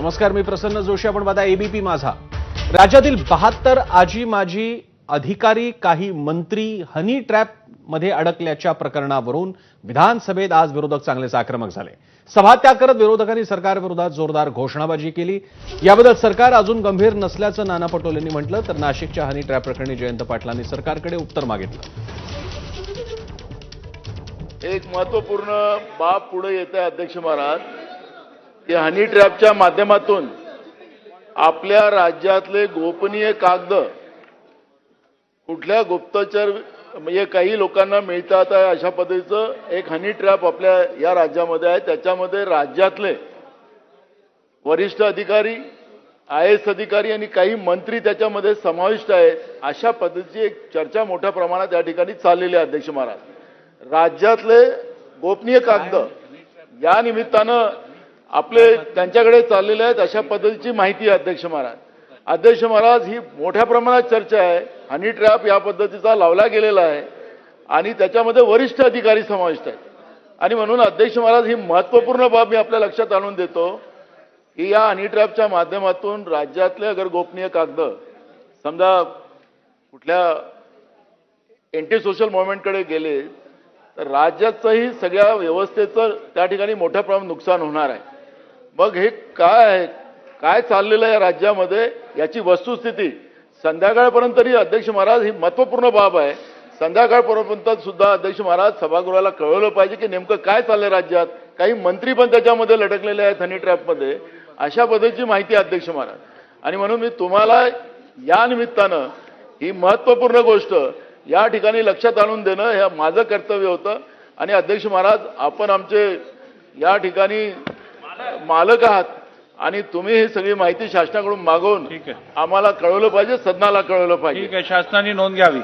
नमस्कार मी प्रसन्न जोशी. आपण बघा एबीपी माझा. राज्यातील बहात्तर आजी माजी अधिकारी काही मंत्री हनी ट्रॅपमध्ये अडकल्याच्या प्रकरणावरून विधानसभेत आज विरोधक चांगलेच आक्रमक झाले. सभात्याग करत विरोधकांनी सरकारविरोधात जोरदार घोषणाबाजी केली. याबद्दल सरकार अजून गंभीर नसल्याचं नाना पटोलेंनी म्हटलं तर नाशिकच्या हनी ट्रॅप प्रकरणी जयंत पाटलांनी सरकारकडे उत्तर मागितलं. एक महत्त्वपूर्ण बाब पुढे येत आहे अध्यक्ष महाराज. की हनी ट्रॅपच्या माध्यमातून आपल्या राज्यातले गोपनीय कागद कुठल्या गुप्तचर म्हणजे काही लोकांना मिळतात आहे अशा पद्धतीचं एक हनी ट्रॅप आपल्या या राज्यामध्ये आहे. त्याच्यामध्ये राज्यातले वरिष्ठ अधिकारी आय एस अधिकारी आणि काही मंत्री त्याच्यामध्ये समाविष्ट आहेत अशा पद्धतीची एक चर्चा मोठ्या प्रमाणात या ठिकाणी चाललेली आहे अध्यक्ष महाराज. राज्यातले गोपनीय कागद या निमित्तानं आपले त्यांच्याकडे चाललेले आहेत अशा पद्धतीची माहिती आहे अध्यक्ष महाराज. अध्यक्ष महाराज ही मोठ्या प्रमाणात चर्चा आहे. हनी ट्रॅप या पद्धतीचा लावला गेलेला आहे. आणि त्याच्यामध्ये वरिष्ठ अधिकारी समाविष्ट आहेत. आणि म्हणून अध्यक्ष महाराज ही महत्त्वपूर्ण बाब मी आपल्या लक्षात आणून देतो की या हनी ट्रॅपच्या माध्यमातून राज्यातले अगर गोपनीय कागद समजा कुठल्या एंटी सोशल मुवमेंटकडे गेले तर राज्याचंही सगळ्या व्यवस्थेचं त्या ठिकाणी मोठ्या प्रमाणात नुकसान होणार आहे. मग हे काय आहे काय चाललेलं आहे या राज्यामध्ये याची वस्तुस्थिती. संध्याकाळपर्यंत अध्यक्ष महाराज ही महत्त्वपूर्ण बाब आहे. संध्याकाळपर्यंत सुद्धा अध्यक्ष महाराज सभागृहाला कळवलं पाहिजे की नेमकं काय चाललंय राज्यात. काही मंत्री पण त्याच्यामध्ये लटकलेले आहेत हनी ट्रॅपमध्ये अशा पद्धतीची माहिती आहे अध्यक्ष महाराज. आणि म्हणून मी तुम्हाला या निमित्तानं ही महत्त्वपूर्ण गोष्ट या ठिकाणी लक्षात आणून देणं हे माझं कर्तव्य होतं. आणि अध्यक्ष महाराज आपण आमचे या ठिकाणी मालक आहात आणि तुम्ही ही सगळी माहिती शासनाकडून मागवून ठीक आहे. आम्हाला कळवलं पाहिजे सदनाला कळवलं पाहिजे. ठीक आहे शासनाने नोंद घ्यावी.